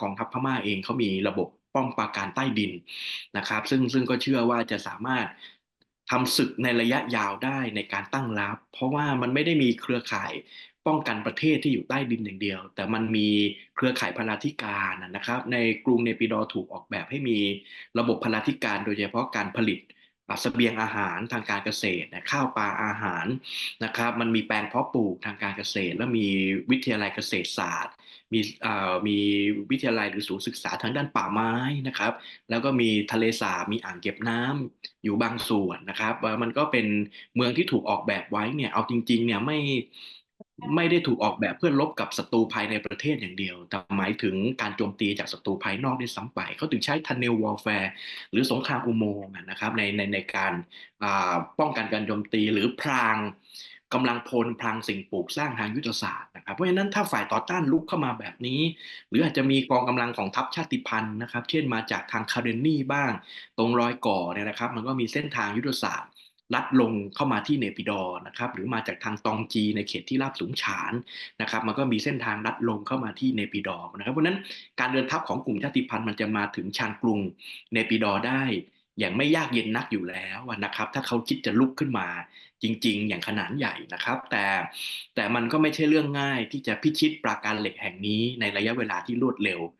กองทัพพม่าเองเขามีระบบป้อมปราการใต้ดินนะครับ ซึ่งซึ่งก็เชื่อว่าจะสามารถทำศึกในระยะยาวได้ในการตั้งรับ เพราะว่ามันไม่ได้มีเครือข่ายป้องกันประเทศที่อยู่ใต้ดินอย่างเดียว แต่มันมีเครือข่ายพลาธิการนะครับ ในกรุงเนปิดอร์ถูกออกแบบให้มีระบบพลาธิการ โดยเฉพาะการผลิต อ่าเสบียงอาหารทางการเกษตรนะข้าวปลาอาหารนะครับมันมีแปลงเพาะปลูกทางการเกษตร แล้วมีวิทยาลัยเกษตรศาสตร์ มีสอ่ามีวิทยาลัยหรือศูนย์ศึกษาทางด้านป่าไม้นะครับ แล้วก็มีทะเลสาบมีอ่างเก็บน้ำอยู่บางส่วนนะครับมันก็เป็นเมืองที่ถูกออกแบบไว้เนี่ยเอาจริงๆเนี่ยไม่ ไม่ได้ถูกออกแบบเพื่อรบกับศัตรูภายในประเทศอย่างเดียว แต่หมายถึงการโจมตีจากศัตรูภายนอกด้วยซ้ำไป เขาถึงใช้ Tunnel Warfare หรือสงครามอุโมงค์นะครับในในในการป้องกันการโจมตีหรือพรางกำลังพลพรางสิ่งปลูกสร้างทางยุทธศาสตร์นะครับเพราะฉะนั้นถ้าฝ่ายต่อต้านรุกเข้ามาแบบนี้ หรืออาจจะมีกองกำลังของทัพชาติพันธุ์นะครับ เช่นมาจากทาง Karenni บ้าง ตรงรอยก่อเนี่ยนะครับ มันก็มีเส้นทางยุทธศาสตร์ ลัดลงเข้ามาที่เนปิดอ์นะครับหรือมาจากทางตองจีในเขตที่ราบสูงฉานนะครับมันก็มีเส้นทางลัดลงเข้ามาที่เนปิดอ์นะครับเพราะนั้นการเดินทัพของกลุ่มชาติพันธุ์มันจะมาถึงชานกรุงเนปิดอ์ได้ อย่างไม่ยากเย็นนักอยู่แล้วนะครับถ้าเขาคิดจะรุกขึ้นมาจริง ๆ อย่างขนาดใหญ่นะครับ แต่แต่มันก็ไม่ใช่เรื่องง่ายที่จะพิชิตปราการเหล็กแห่งนี้ในระยะเวลาที่รวดเร็ว